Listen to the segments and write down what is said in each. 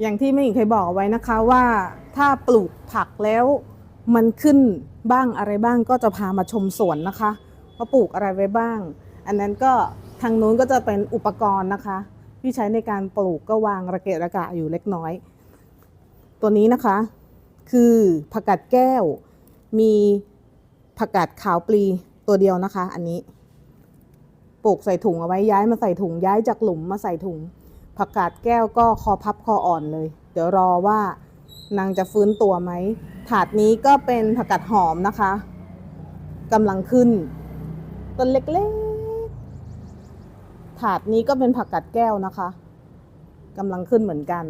อย่างที่แม่หญิงเคยบอกเอาไว้นะคะว่าถ้าปลูกผักแล้วมันขึ้นบ้างอะไรบ้างก็จะพามาชมสวนนะคะว่าปลูกอะไรไว้บ้าง อันนั้นก็ทางนู้นก็จะเป็นอุปกรณ์นะคะ ที่ใช้ในการปลูกก็วางระเกะระกะอยู่เล็กน้อย ตัวนี้นะคะ คือผักกาดแก้ว มีผักกาดขาวปลีตัวเดียวนะคะ อันนี้ปลูกใส่ถุงเอาไว้ย้ายมาใส่ถุงย้ายจากหลุมมาใส่ถุง ผักกาดแก้วก็คอพับคออ่อนเลย เดี๋ยวรอว่านางจะฟื้นตัวไหม ถาดนี้ก็เป็นผักกาดหอมนะคะกำลังขึ้น ต้นเล็กๆ ถาดนี้ก็เป็นผักกาดแก้วนะคะกำลังขึ้นเหมือนกัน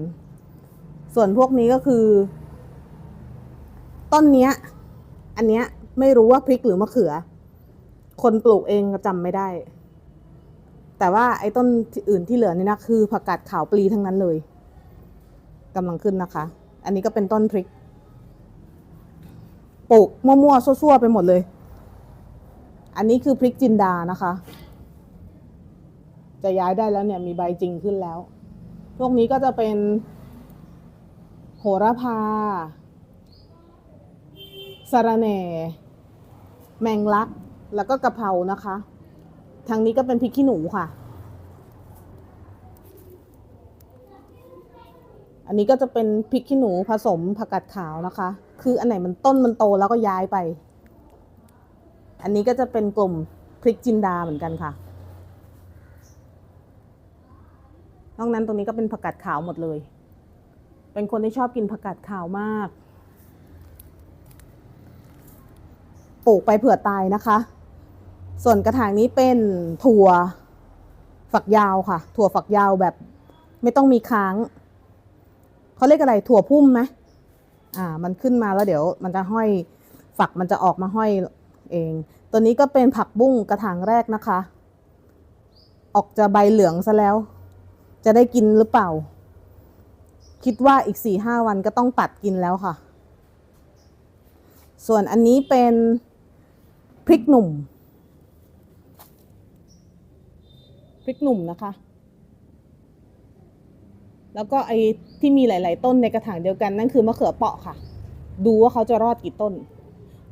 ส่วนพวกนี้ก็คือ ต้นเนี้ย อันเนี้ยไม่รู้ว่าพริกหรือมะเขือ คนปลูกเองก็จำไม่ได้ แต่ว่าไอ้ต้นอื่นที่เหลือนี่นะคือผักกาดขาวปลีทั้งนั้นเลยกำลังขึ้นนะคะ อันนี้ก็เป็นต้นพริกปลูกมั่วๆซั่วๆไปหมดเลย อันนี้คือพริกจินดานะคะ จะย้ายได้แล้วเนี่ยมีใบจริงขึ้นแล้ว พวกนี้ก็จะเป็นโหระพาสะระแหน่ แมงลัก แล้วก็กะเพรานะคะ ทางนี้ก็เป็นพริกขี้หนูค่ะ อันนี้ก็จะเป็นพริกขี้หนูผสมผักกาดขาวนะคะ คืออันไหนมันต้นมันโตแล้วก็ย้ายไป อันนี้ก็จะเป็นกลุ่มพริกจินดาเหมือนกันค่ะนอกนั้นตรงนี้ก็เป็นผักกาดขาวหมดเลย เป็นคนที่ชอบกินผักกาดขาวมาก ปลูกไปเผื่อตายนะคะ ส่วนกระถางนี้เป็นถั่วฝักยาวค่ะ ถั่วฝักยาวแบบไม่ต้องมีค้างเขาเรียกอะไรถั่วพุ่มไหมอ่า มันขึ้นมาแล้วเดี๋ยว มันจะห้อยฝักมันจะออกมาห้อยเอง ตัวนี้ก็เป็นผักบุ้งกระถางแรกนะคะ ออกจะใบเหลืองซะแล้ว จะได้กินหรือเปล่า คิดว่าอีกสี่ห้าวันก็ต้องตัดกินแล้วค่ะ ส่วนอันนี้เป็นพริกหนุ่ม พ ริกหนุ่มนะคะ แล้วก็ไอ้ที่มีหลาย ๆ ต้นในกระถางเดียวกันนั่นคือมะเขือเปราะค่ะ ดูว่าเขาจะรอดกี่ต้น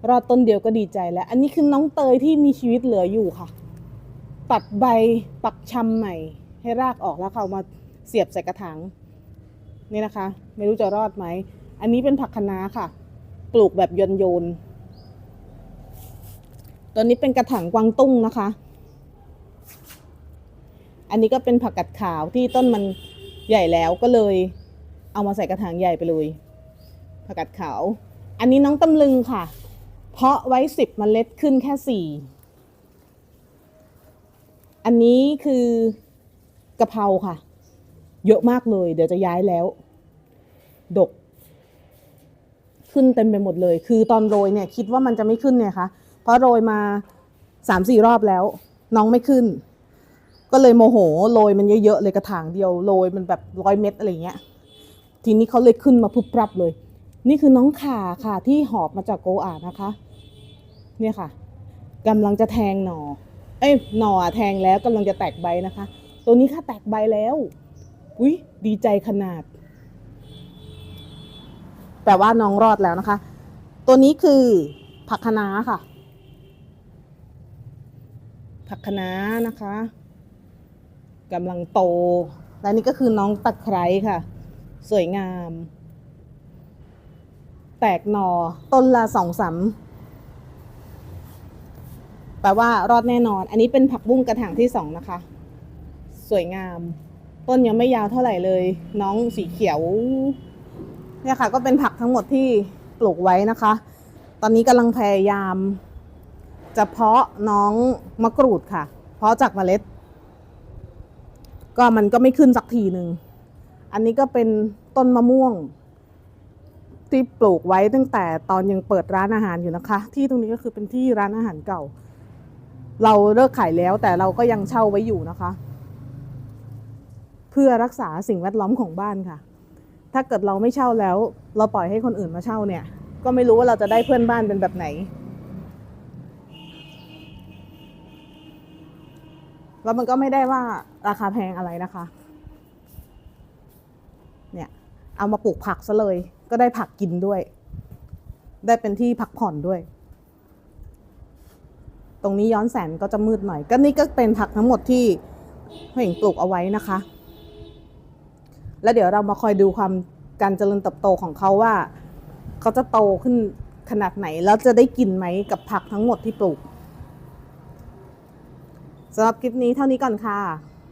รอดต้นเดียวก็ดีใจแล้ว อันนี้คือน้องเตยที่มีชีวิตเหลืออยู่ค่ะ ตัดใบปักชำใหม่ ให้รากออกแล้วเขามาเสียบใส่กระถางนี่นะคะ ไม่รู้จะรอดไหม อันนี้เป็นผักคะน้าค่ะ ปลูกแบบโยนโยนตัวนี้เป็นกระถางกวางตุ้งนะคะ อันนี้ก็เป็นผักกัดขาวที่ต้นมันใหญ่แล้วก็เลย เอามาใส่กระถางใหญ่ไปเลย ผักกัดขาว อันนี้น้องตำลึงค่ะ เพาะไว้สิบเมล็ดขึ้นแค่สี่อันนี้คือกะเพราค่ะ เยอะมากเลย เดี๋ยวจะย้ายแล้ว ดก ขึ้นเต็มไปหมดเลย คือตอนโรยเนี่ย คิดว่ามันจะไม่ขึ้นเนี่ยคะเพราะโรยมาสามสี่รอบแล้ว น้องไม่ขึ้น ก็เลยโมโหโรยมันเยอะๆเลยกระถางเดียวโรยมันแบบร้อยเม็ดอะไรเงี้ย ทีนี้เขาเลยขึ้นมาพุบปรับเลย นี่คือน้องขาค่ะที่หอบมาจากโกอานะคะ เนี่ยค่ะกำลังจะแทงหนอเอ้ยหนอแทงแล้วกำลังจะแตกใบนะคะ ตัวนี้ค่ะแตกใบแล้วอุ้ยดีใจขนาดแต่ว่าน้องรอดแล้วนะคะ ตัวนี้คือผักคะน้าค่ะ ผักคะน้านะคะ กำลังโต และนี่ก็คือน้องตะไคร้ค่ะ สวยงาม แตกหนอต้นละสองสามแปลว่ารอดแน่นอน อันนี้เป็นผักบุ้งกระถางที่สองนะคะ สวยงาม ต้นยังไม่ยาวเท่าไหร่เลย น้องสีเขียว เนี่ยค่ะ ก็เป็นผักทั้งหมดที่ปลูกไว้นะคะ ตอนนี้กำลังพยายาม จะเพาะน้องมะกรูดค่ะ เพาะจากเมล็ด ก็มันก็ไม่ขึ้นสักทีหนึ่ง อันนี้ก็เป็นต้นมะม่วง ที่ปลูกไว้ตั้งแต่ตอนยังเปิดร้านอาหารอยู่นะคะ ที่ตรงนี้ก็คือเป็นที่ร้านอาหารเก่า เราเลิกขายแล้วแต่เราก็ยังเช่าไว้อยู่นะคะ เพื่อรักษาสิ่งแวดล้อมของบ้านค่ะ ถ้าเกิดเราไม่เช่าแล้ว เราปล่อยให้คนอื่นมาเช่าเนี่ย ก็ไม่รู้ว่าเราจะได้เพื่อนบ้านเป็นแบบไหน แล้วมันก็ไม่ได้ว่าราคาแพงอะไรนะคะ เนี่ยเอามาปลูกผักซะเลย ก็ได้ผักกินด้วย ได้เป็นที่พักผ่อนด้วย ตรงนี้ย้อนแสงก็จะมืดหน่อย ก็นี่ก็เป็นผักทั้งหมดที่พ่อหญิงปลูกเอาไว้นะคะ แล้วเดี๋ยวเรามาคอยดูความการเจริญเติบโตของเขาว่า เขาจะโตขึ้นขนาดไหน แล้วจะได้กินไหมกับผักทั้งหมดที่ปลูก สำหรับคลิปนี้เท่านี้ก่อนค่ะ